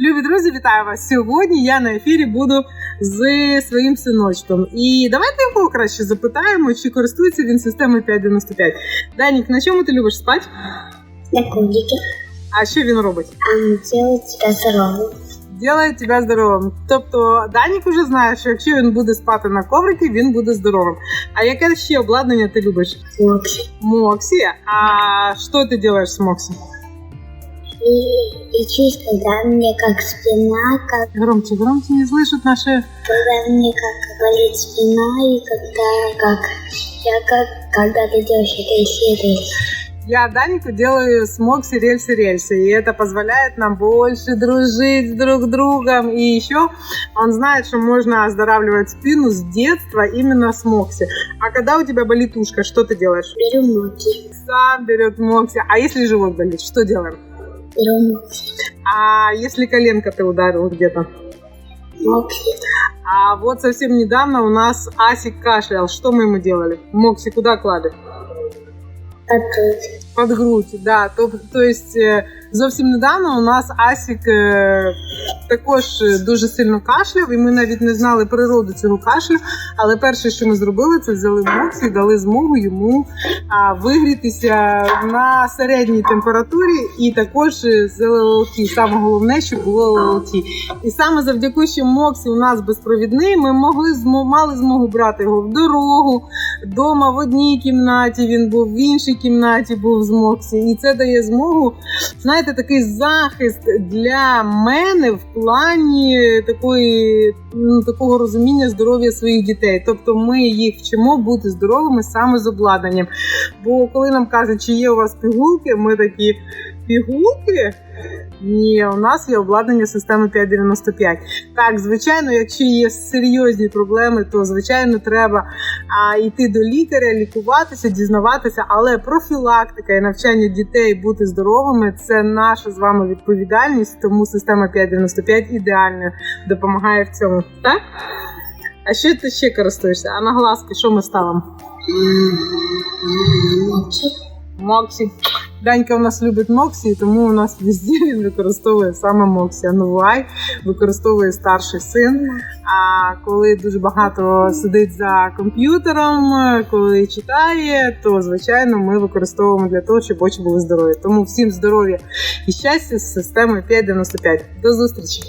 любі друзі, вітаю вас! Сьогодні я на ефірі буду з своїм синочком. І давайте його краще запитаємо, чи користується він системою 595. Данік, на чому ти любиш спати? На коврике. А що він робить? Делает тебя здоровым. Ділає тебе здоровим. Тобто Данік уже знає, що якщо він буде спати на коврикі, він буде здоровим. А яке ще обладнання ти любиш? Мокси. Моксі. А що ти робиш з Моксі? И, и чуть, когда мне как спина, как Громче, громче не слышат наши. когда мне как болит спина, и когда как я как когда ты делаешь это серии. Я Данику делаю с Мокси рельсы-рельсы, и это позволяет нам больше дружить друг с другом. И еще он знает, что можно оздоравливать спину с детства именно с Мокси. А когда у тебя болит ушко, что ты делаешь? Беру ноги. Сам берет Мокси. А если живот болит, что делаем? А если коленка ты ударил где-то? Мокси. А вот совсем недавно у нас Асик кашлял. Что мы ему делали? Мокси куда клали? Подуть. Под грудь, да. То, то е, зовсім недавно у нас Асік е, також е, дуже сильно кашляв, і ми навіть не знали природу цього кашлю. Але перше, що ми зробили, це взяли моксі і дали змогу йому вигрітися на середній температурі, і також з ЛЛТ. Саме головне, щоб було ЛЛТ. І саме завдяки, що Моксі у нас безпровідний, ми могли мали змогу брати його в дорогу, Дома в одній кімнаті він був, в іншій кімнаті був з Моксі. І це дає змогу, знаєте, такий захист для мене в плані такої, ну, такого розуміння здоров'я своїх дітей. Тобто ми їх вчимо бути здоровими саме з обладнанням. Бо коли нам кажуть, чи є у вас пігулки, ми такі пігулки. Ні, у нас є обладнання системи 595. Так, звичайно, якщо є серйозні проблеми, то звичайно треба а, йти до лікаря, лікуватися, дізнаватися. Але профілактика і навчання дітей бути здоровими це наша з вами відповідальність. Тому система 595 ідеально допомагає в цьому. Так? А що ти ще користуєшся? А на глазки що ми ставимо? Мокси. Моксі. Данька у нас любить Моксі, тому у нас везде він використовує саме Моксі. А Новай використовує старший син. А коли дуже багато сидить за комп'ютером, коли читає, то звичайно ми використовуємо для того, щоб очі були здорові. Тому всім здоров'я і щастя з системою 595. До зустрічі!